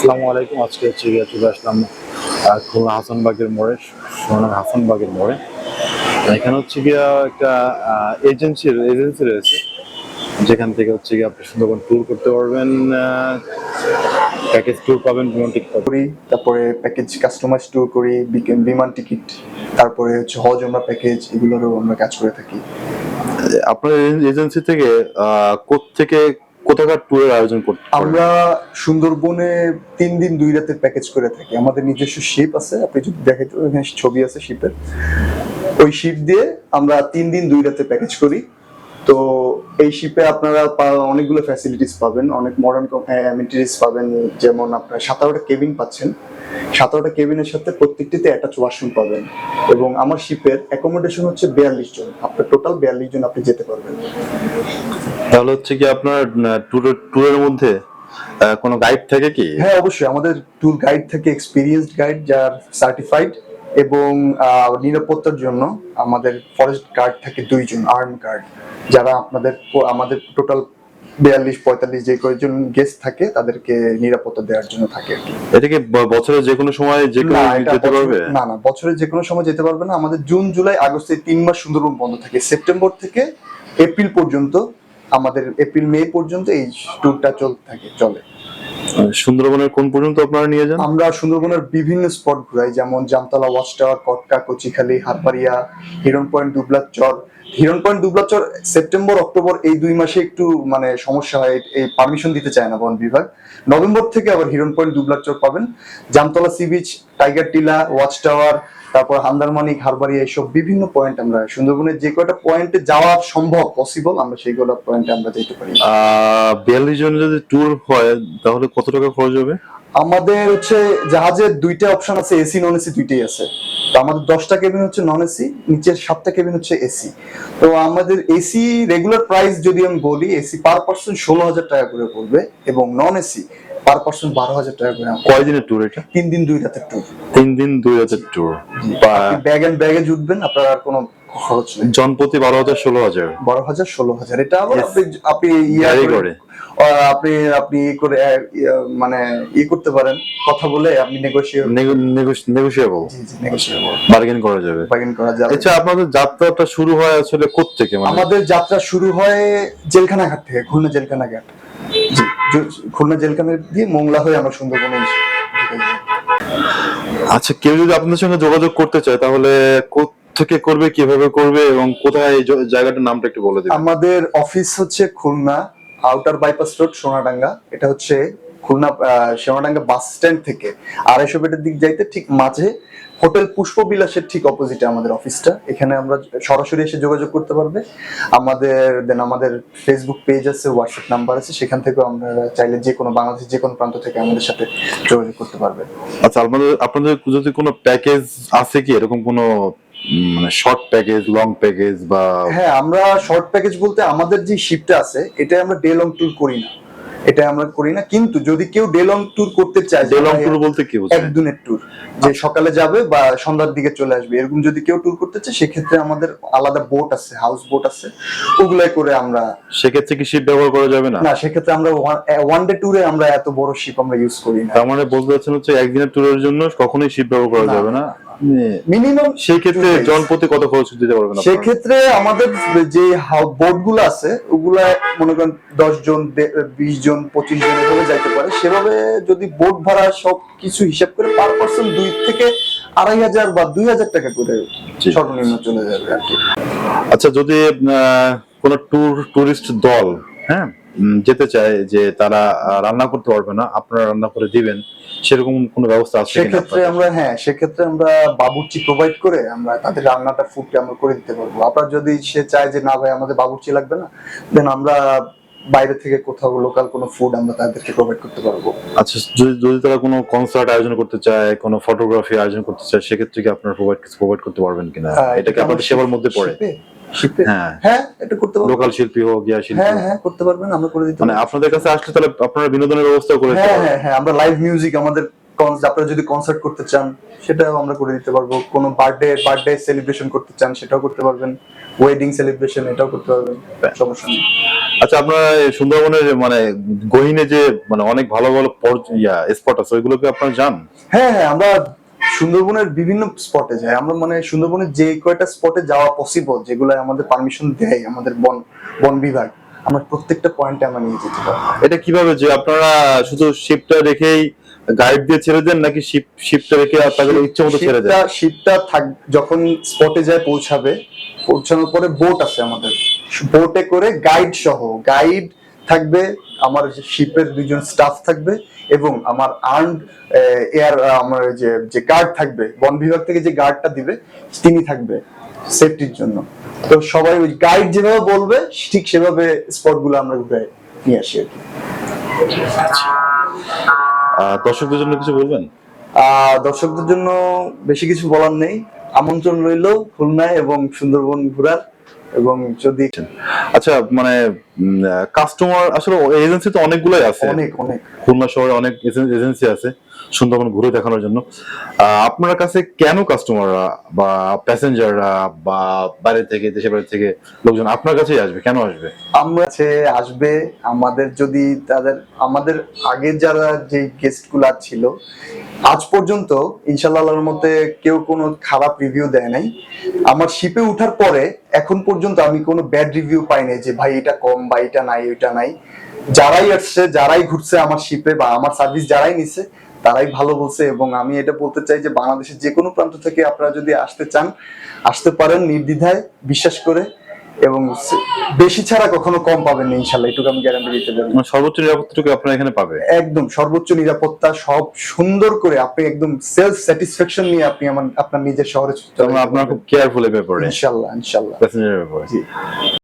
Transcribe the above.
আসসালামু আলাইকুম। আজকে হচ্ছে গিয়ে চলে আসলাম খুলনা হাসানবাগের মোড়ে সোনার হাসানবাগের মোড়ে। এখানে হচ্ছে গিয়া একটা এজেন্সি এজেন্সি রয়েছে যেখান থেকে হচ্ছে গিয়ে আপনি সুন্দরবন ট্যুর করতে পারবেন প্যাকেজ ট্যুর পাবেন বিমান টিকিট করি তারপরে প্যাকেজ কাস্টমাইজ ট্যুর করি বিকে- বিমান টিকিট তারপরে হচ্ছে হজ আমরা প্যাকেজ এগুলোরও আমরা কাজ করে থাকি। আপনার এজেন্সি থেকে থেকে কোথাকার ট্যুরের আয়োজন করতে আমরা সুন্দরবনে তিন দিন, দুই রাতের প্যাকেজ করে থাকি। আমাদের নিজস্ব শিপ আছে। আপনি যদি দেখাইতে ছবি আছে শিপের ওই শিপ দিয়ে আমরা তিন দিন, দুই রাতে প্যাকেজ করি। তো এই শিপে আপনারা অনেকগুলো ফ্যাসিলিটিস পাবেন অনেক মডার্ন অ্যামিনিটিস পাবেন যেমন আপনার সাতারোটা কেবিন পাচ্ছেন। সাতারোটা কেবিনের সাথে প্রত্যেকটিতে অ্যাটাচ ওয়াশরুম পাবেন এবং আমার শিপের অ্যাকোমোডেশন হচ্ছে বিয়াল্লিশ জন। আপনার টোটাল বিয়াল্লিশ জন আপনি যেতে পারবেন। তাহলে হচ্ছে কি আপনার ট্যুরের ট্যুরের মধ্যে কোনো গাইড থাকে কি? হ্যাঁ অবশ্যই। আমাদের ট্যুর গাইড থেকে এক্সপিরিয়েন্সড গাইড যার সার্টিফাইড এবং নিরাপত্তার জন্য আমাদের ফরেস্ট গার্ড থাকে দুইজন আর্ম গার্ড যারা আপনাদের আমাদের টোটাল বিয়াল্লিশ পঁয়তাল্লিশ যে কয়েকজন গেস্ট থাকে তাদেরকে নিরাপত্তা দেওয়ার জন্য থাকে আর কি। এটা কি ব- বছরের যে কোনো সময় যে কোনো না, যেতে পারবে? না না বছরের যে কোনো সময় যেতে পারবে না। আমাদের জুন জুলাই আগস্ট তিন মাস সুন্দরবন বন্ধ থাকে। সেপ্টেম্বর থেকে এপ্রিল পর্যন্ত আমাদের এপ্রিল মে পর্যন্ত এই ট্যুরটা চলতে থাকে চলে। সুন্দরবনের কোন পর্যন্ত আপনারা নিয়ে যান? আমরা সুন্দরবনের বিভিন্ন স্পট ঘুরাই, যেমন Jamtala watch tower, Katka, Kochikhali Harbaria Hiron point, Dublar Char. Hiron point, Dublar Char September, October, এই দুই মাসে একটু মানে সমস্যা হয়, এই- পারমিশন দিতে চায় না বন বিভাগ। নভেম্বর থেকে আবার হিরন পয়েন্ট, দুবলার চর পাবেন। জামতলা সি বিচ, টাইগার টিলা, ওয়াচ টাওয়ার তারপর হান্দারমানিক হারবাড়িয়া এইসব বিভিন্ন পয়েন্ট আমরা সুন্দরবনের যে কয়টা পয়েন্টে যাওয়া সম্ভব পসিবল আমরা সেইগুলো পয়েন্টে আমরা যেতে পারি। বিয়াল্লিশ জন যদি ট্যুর হয় তাহলে কত টাকা খরচ হবে? আমাদের হচ্ছে জাহাজের দুইটা অপশন আছে এসি নন এসি দুইটাই আছে। তো আমাদের দশটা কেবিন হচ্ছে নন এসি নিচের সাতটা কেবিন হচ্ছে এসি তো আমাদের এসি রেগুলার প্রাইস যদি আমি বলি এসি পার পার্সন ষোলো হাজার টাকা করে পড়বে এবং নন এসি পার পার্সন বারো হাজার টাকা করে আমার। কয় দিনের ট্যুর এটা? তিন দিন দুই রাতের ট্যুর তিন দিন দুই রাতের ট্যুর ব্যাগ এন্ড ব্যাগে উঠবেন আপনার আর কোনো খরচ নেই। জনপ্রতি বারো হাজার ষোলো হাজার। বারো হাজার ষোলো হাজার। এটা আবার আপনি আপনি ইয়া করে। আপনি আপনি ই করে মানে ই করতে পারেন। কথা বলে আপনি জি নেগোসিয়েবল বার্গেন করা যাবে। বার্গেন করা যাবে। আচ্ছা আপনাদের যাত্রাটা শুরু হয় আসলে থেকে মানে? আমাদের যাত্রা শুরু হয় জেলখানা ঘাট থেকে খুলনা জেলখানা ঘাট জি জ- খুলনা জেলখানে দিয়ে মোংলা হয়ে আমার সুন্দরবনে এসে আচ্ছা কেউ যদি আপনাদের সঙ্গে যোগাযোগ করতে চায় তাহলে থেকে করবে কীভাবে করবে এবং কোথায় এই জায়গাটার নামটা একটু বলে দিন আমাদের অফিস হচ্ছে Khulna outer bypass road Sonadanga. এটা হচ্ছে খুলনা আহ, বাস স্ট্যান্ড থেকে আড়াইশো বেটের দিক যাইতে ঠিক মাঝে হোটেল পুষ্প বিলাসের ঠিক অপোজিটে আমাদের অফিসটা এখানে আমরা সরাসরি এসে যোগাযোগ করতে পারবে। আমাদের দেন আমাদের ফেসবুক পেজ আছে হোয়াটসঅ্যাপ নাম্বার আছে। সেখান থেকেও আমরা চাইলে যে কোনো বাংলাদেশের যে কোনো প্রান্ত থেকে আমাদের সাথে যোগাযোগ করতে পারবে আচ্ছা আপনাদের আপনাদের যদি কোনো প্যাকেজ আছে কি? এরকম কোনো মানে শর্ট প্যাকেজ লং প্যাকেজ বা হ্যাঁ আমরা শর্ট প্যাকেজ বলতে আমাদের যে শিপটা আছে এটা আমরা ডে লং ট্যুর করি না। এটা আমরা করি না। কিন্তু যদি কেউ ডে লং ট্যুর করতে চায় ডে লং ট্যুর বলতে কি বোঝায়? একদিনের ট্যুর যে সকালে যাবে বা সন্ধ্যার দিকে চলে আসবে। এরকম যদি কেউ ট্যুর করতে চায় সেক্ষেত্রে আমাদের আলাদা বোট আছে হাউস বোট আছে। ওগুলাই করে আমরা সেক্ষেত্রে কি শিপ ব্যবহার করা যাবে না? না সেক্ষেত্রে আমরা ওয়ান ডে ট্যুরে আমরা এত বড় শিপ আমরা ইউজ করি না। তার মানে বলতে চাচ্ছেন হচ্ছে একদিনের ট্যুরের জন্য কখনোই শিপ ব্যবহার করা যাবে না? মিনিমাম সেই ক্ষেত্রে জন প্রতি কত খরচ দিতে পারবেন আপনারা? সেক্ষেত্রে আমাদের যে বোটগুলো আছে ওগুলা মনে করেন দশ জন বিশ জন পঁচিশ জন এভাবে যাইতে পারে। সেভাবে যদি বোট ভাড়া সব কিছু হিসাব করে পার পার্সন দুই থেকে আড়াই হাজার বা দুই হাজার টাকা করে সর্বনিম্ন চলে যাবে আর কি। আচ্ছা যদি কোনো ট্যুর টুরিস্ট দল হ্যাঁ যেতে চায় যে তারা রান্না করতে পারবে না আপনারা রান্না করে দিবেন সেরকম কোনো ব্যবস্থা আছে সেক্ষেত্রে আমরা হ্যাঁ সেক্ষেত্রে আমরা বাবুর্চি প্রোভাইড করে আমরা তাদের রান্নাটা ফুডটা আমরা করে দিতে পারব। আপনার যদি সে চায় যে না ভাই আমাদের বাবুর্চি লাগবে না দেন আমরা বাইরে থেকে কোথাও লোকাল কোনো ফুড আমরা তাদেরকে প্রোভাইড করতে পারব। আচ্ছা যদি যদি তারা কোনো কনসার্ট আয়োজন করতে চায় কোনো ফটোগ্রাফি আয়োজন করতে চায় সেক্ষেত্রে কি আপনারা প্রোভাইড প্রোভাইড করতে পারবেন কিনা? হ্যাঁ, এটা কি আমরা আপনাদের সেবার মধ্যে পড়ে? হ্যাঁ। হ্যাঁ এটা করতে পারব। লোকাল শিল্পী হোক ইয়া শিল্পী হ্যাঁ হ্যাঁ করতে পারবেন আমরা করে দিতে মানে আপনাদের কাছে আসলে তাহলে আপনারা বিনোদনের ব্যবস্থা করে হ্যাঁ হ্যাঁ হ্যাঁ আমরা লাইভ মিউজিক আমাদের আপনারা যদি কনসার্ট করতে চান সেটাও আমরা করে দিতে পারব। কোনো বার্থডে বার্থডে সেলিব্রেশন করতে চান সেটাও করতে পারবেন। ওয়েডিং সেলিব্রেশন এটাও করতে পারবেন। সমস্যা নেই। আচ্ছা আপনারা সুন্দরবনের মানে গহিনে যে মানে অনেক ভালো ভালো ইয়া স্পট আছে ওইগুলোকে আপনারা যান? হ্যাঁ হ্যাঁ আমরা সুন্দরবনের বিভিন্ন স্পটে যাই আমরা মানে সুন্দরবনের যে কয়টা স্পটে যাওয়া পসিবল যেগুলো আমাদের পারমিশন দেয় আমাদের বন বন বিভাগ আমরা প্রত্যেকটা পয়েন্টে আমরা নিয়ে যেতে পারি। এটা কীভাবে যে আপনারা শুধু শিপটা রেখেই গাইড দিয়ে ছেড়ে দেন নাকি শিপ শিপটা রেখে আর ইচ্ছে মতো ছেড়ে দেন? শিপটা থাক যখন স্পটে যায় পৌঁছাবে পৌঁছানোর পরে বোট আছে আমাদের। বোটে করে গাইড সহ গাইড থাকবে আমার যে শিপের দুইজন স্টাফ থাকবে এবং আমার আর্ন এয়ার আমার যে যে গার্ড থাকবে বন বিভাগ থেকে যে গার্ডটা দিবে তিনি থাকবে সেফটির জন্য। তো সবাই ওই গাইড যেভাবে বলবে ঠিক সেভাবে স্পটগুলো আমরা ঘুরে নিয়ে আসি আর কি। আহ, দর্শকদের জন্য কিছু বলবেন? আহ দর্শকদের জন্য বেশি কিছু বলার নেই। আমন্ত্রণ রইল খুলনায় এবং সুন্দরবন ঘোরার এবং যদি আচ্ছা মানে কাস্টমার আসলে এজেন্সি তো অনেকগুলোই আছে। অনেক অনেক। খুলনা শহরে অনেক এজেন্সি আছে সুন্দরবন ঘুরে দেখানোর জন্য। আপনার কাছে কেন কাস্টমাররা বা প্যাসেঞ্জাররা বা বাইরে থেকে দেশের বাইরে থেকে লোকজন আপনার কাছেই আসবে? কেন আসবে? আমরা কাছে আসবে আমাদের যদি তাদের আমাদের আগের যারা যে গেস্টগুলা ছিল আজ পর্যন্ত ইনশাল্লাহ মতে কেউ কোনো খারাপ রিভিউ দেয় নাই। আমার শিপে উঠার পরে এখন পর্যন্ত আমি কোনো ব্যাড রিভিউ পাই নাই যে ভাই এটা কম বা এটা নাই ওইটা নাই। যারাই আসছে যারাই ঘুরছে আমার শিপে বা আমার সার্ভিস যারাই নিছে তারাই ভালো বলছে এবং আমি এটা বলতে চাই যে বাংলাদেশের যে কোনো প্রান্ত থেকে আপনারা যদি আসতে চান আসতে পারেন নির্দ্বিধায় বিশ্বাস করে এবং বেশি ছাড়া কখনো কম পাবেন না ইনশাল্লাহ। এটুকু আমি গ্যারান্টি দিতে পারি। মানে সর্বোচ্চ নিরাপত্তাটুকু আপনারা এখানে পাবে? একদম সর্বোচ্চ নিরাপত্তা সব সুন্দর করে আপনি একদম সেলফ স্যাটিসফ্যাকশন নিয়ে আপনি আমার আপনার নিজের শহরে মানে আপনারা খুব কেয়ারফুল ব্যাপারে। ইনশাল্লাহ ইনশাল্লাহ। প্যাসেঞ্জারের ব্যাপারে। জি।